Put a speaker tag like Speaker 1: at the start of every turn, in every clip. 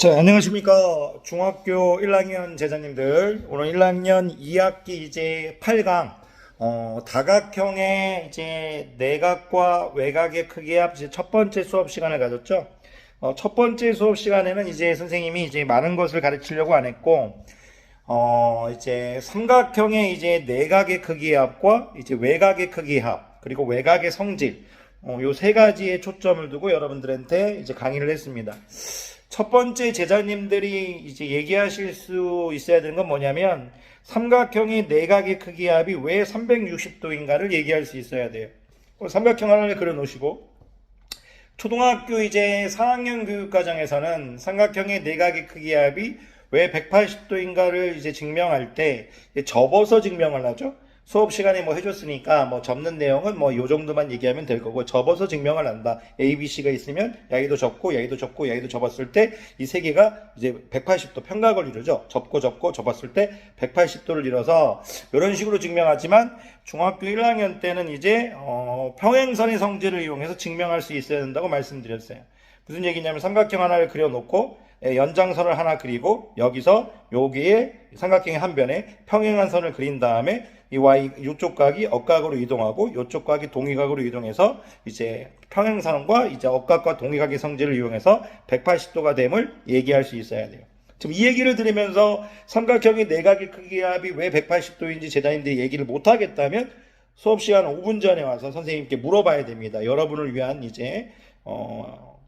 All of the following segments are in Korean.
Speaker 1: 자, 안녕하십니까. 중학교 1학년 제자님들. 오늘 1학년 2학기 이제 8강, 어, 다각형의 이제 내각과 외곽의 크기 합 이제 첫 번째 수업 시간을 가졌죠. 어, 첫 번째 수업 시간에는 이제 선생님이 이제 많은 것을 가르치려고 안 했고, 어, 이제 삼각형의 이제 내각의 크기 합과 이제 외곽의 크기 합, 그리고 외곽의 성질, 어, 요세 가지에 초점을 두고 여러분들한테 이제 강의를 했습니다. 첫 번째 제자님들이 이제 얘기하실 수 있어야 되는 건 뭐냐면 삼각형의 내각의 크기 합이 왜 360도인가를 얘기할 수 있어야 돼요. 어, 삼각형 하나를 그려 놓으시고 초등학교 이제 4학년 교육과정에서는 삼각형의 내각의 크기 합이 왜 180도인가를 이제 증명할 때 접어서 증명을 하죠. 수업 시간에 뭐 해줬으니까 뭐 접는 내용은 뭐 요 정도만 얘기하면 될 거고 접어서 증명을 한다. A, B, C가 있으면 야이도 접고 야이도 접고 야이도 접었을 때 이 세 개가 이제 180도 평각을 이루죠. 접고 접고 접었을 때 180도를 이뤄서 이런 식으로 증명하지만 중학교 1학년 때는 이제 어, 평행선의 성질을 이용해서 증명할 수 있어야 된다고 말씀드렸어요. 무슨 얘기냐면 삼각형 하나를 그려놓고 예, 연장선을 하나 그리고 여기서 여기에 삼각형의 한 변에 평행한 선을 그린 다음에 이 y 이쪽 각이 억각으로 이동하고 이쪽 각이 동의각으로 이동해서 이제 평행선과 이제 억각과 동의각의 성질을 이용해서 180도가 됨을 얘기할 수 있어야 돼요. 지금 이 얘기를 들으면서 삼각형의 내각의 크기 합이 왜 180도인지 제자님들이 얘기를 못 하겠다면 수업 시간 5분 전에 와서 선생님께 물어봐야 됩니다. 여러분을 위한 이제 어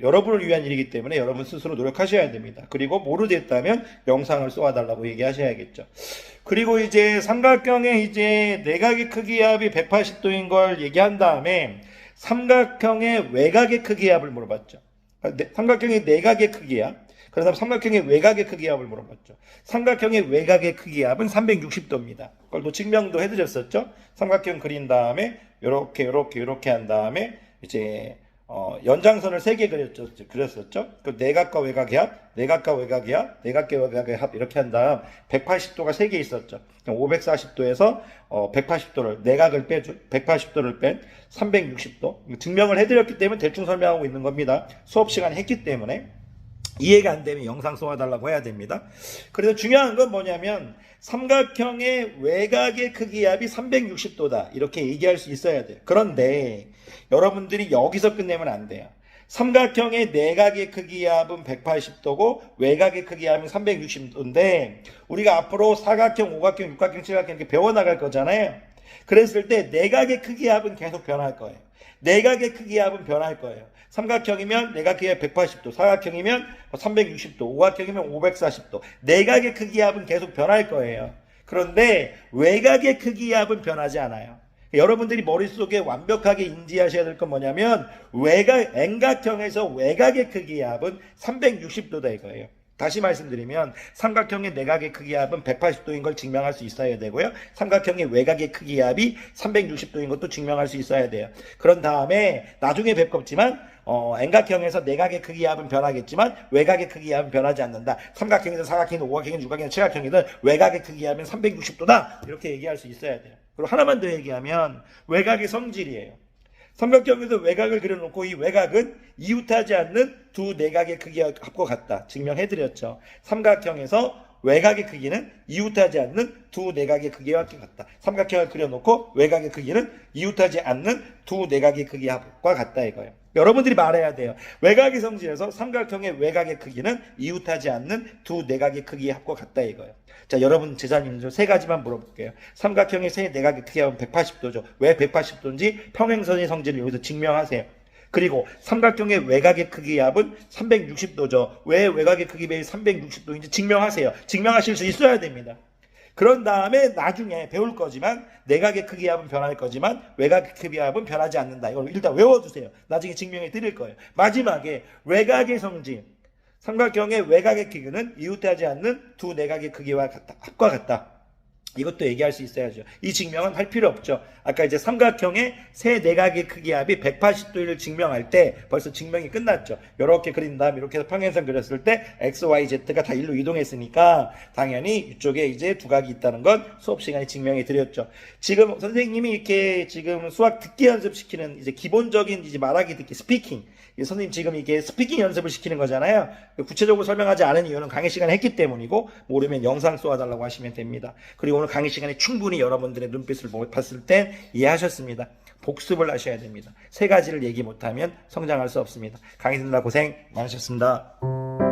Speaker 1: 여러분을 위한 일이기 때문에 여러분 스스로 노력하셔야 됩니다. 그리고 모르겠다면 영상을 쏘아달라고 얘기하셔야겠죠. 그리고 이제 삼각형의 이제 내각의 크기 합이 180도인 걸 얘기한 다음에 삼각형의 외곽의 크기 합을 물어봤죠. 네, 삼각형의 내각의 크기 합. 그다음 삼각형의 외곽의 크기 합을 물어봤죠. 삼각형의 외곽의 크기 합은 360도입니다. 그걸 또 증명도 해드렸었죠. 삼각형 그린 다음에 이렇게 이렇게 이렇게 한 다음에 이제 어, 연장선을 세 개 그렸죠, 그렸었죠. 그 내각과 외곽의 합, 내각과 외곽의 합, 내각과 외곽의 합 이렇게 한 다음 180도가 세 개 있었죠. 540도에서 어, 180도를 내각을 빼 180도를 뺀 360도 증명을 해드렸기 때문에 대충 설명하고 있는 겁니다. 수업 시간에 했기 때문에 이해가 안 되면 영상 쏘아달라고 해야 됩니다. 그래서 중요한 건 뭐냐면 삼각형의 외곽의 크기 합이 360도다 이렇게 얘기할 수 있어야 돼요. 그런데 여러분들이 여기서 끝내면 안 돼요. 삼각형의 내각의 크기 합은 180도고 외곽의 크기 합은 360도인데 우리가 앞으로 사각형, 오각형, 육각형, 칠각형 이렇게 배워나갈 거잖아요. 그랬을 때 내각의 크기 합은 계속 변할 거예요. 내각의 크기 합은 변할 거예요. 삼각형이면 내각의 180도, 사각형이면 360도, 오각형이면 540도. 내각의 크기 합은 계속 변할 거예요. 그런데 외곽의 크기 합은 변하지 않아요. 여러분들이 머릿속에 완벽하게 인지하셔야 될 건 뭐냐면 외곽 N각형에서 외곽의 크기 합은 360도다 이거예요. 다시 말씀드리면 삼각형의 내각의 크기 합은 180도인 걸 증명할 수 있어야 되고요. 삼각형의 외곽의 크기 합이 360도인 것도 증명할 수 있어야 돼요. 그런 다음에 나중에 뵙겠지만 어, N각형에서 내각의 크기 합은 변하겠지만 외곽의 크기 합은 변하지 않는다. 삼각형이든 사각형이든 오각형이든 육각형이든 칠각형이든 외곽의 크기 합은 360도다. 이렇게 얘기할 수 있어야 돼요. 그리고 하나만 더 얘기하면 외곽의 성질이에요. 삼각형에서 외곽을 그려놓고 이 외곽은 이웃하지 않는 두 내각의 크기와 합과 같다. 증명해드렸죠. 삼각형에서 외곽의 크기는 이웃하지 않는 두 내각의 크기와 같다. 삼각형을 그려놓고 외곽의 크기는 이웃하지 않는 두 내각의 크기와 같다 이거예요. 여러분들이 말해야 돼요. 외곽의 성질에서 삼각형의 외곽의 크기는 이웃하지 않는 두 내각의 크기의 합과 같다 이거예요. 자, 여러분 제자님들 세 가지만 물어볼게요. 삼각형의 세 내각의 크기가 180도죠. 왜 180도인지 평행선의 성질을 여기서 증명하세요. 그리고 삼각형의 외곽의 크기 합은 360도죠. 왜 외곽의 크기 배이 360도인지 증명하세요. 증명하실 수 있어야 됩니다. 그런 다음에 나중에 배울 거지만 내각의 크기 합은 변할 거지만 외곽의 크기 합은 변하지 않는다. 이걸 일단 외워두세요. 나중에 증명해 드릴 거예요. 마지막에 외곽의 성질. 삼각형의 외곽의 크기는 이웃하지 않는 두 내각의 크기와 같다. 합과 같다. 이것도 얘기할 수 있어야죠. 이 증명은 할 필요 없죠. 아까 이제 삼각형의 세 내각의 크기 합이 180도를 증명할 때 벌써 증명이 끝났죠. 이렇게 그린 다음 이렇게 해서 평행선 그렸을 때 x, y, z가 다 일로 이동했으니까 당연히 이쪽에 이제 두각이 있다는 건 수업 시간에 증명해 드렸죠. 지금 선생님이 이렇게 지금 수학 듣기 연습시키는 이제 기본적인 이제 말하기 듣기 스피킹 이 선생님 지금 이게 스피킹 연습을 시키는 거잖아요. 구체적으로 설명하지 않은 이유는 강의 시간에 했기 때문이고 모르면 영상 쏘아달라고 하시면 됩니다. 그리고 강의 시간에 충분히 여러분들의 눈빛을 보- 봤을 때 이해하셨습니다. 복습을 하셔야 됩니다. 세 가지를 얘기 못하면 성장할 수 없습니다. 강의 듣느라 고생 많으셨습니다.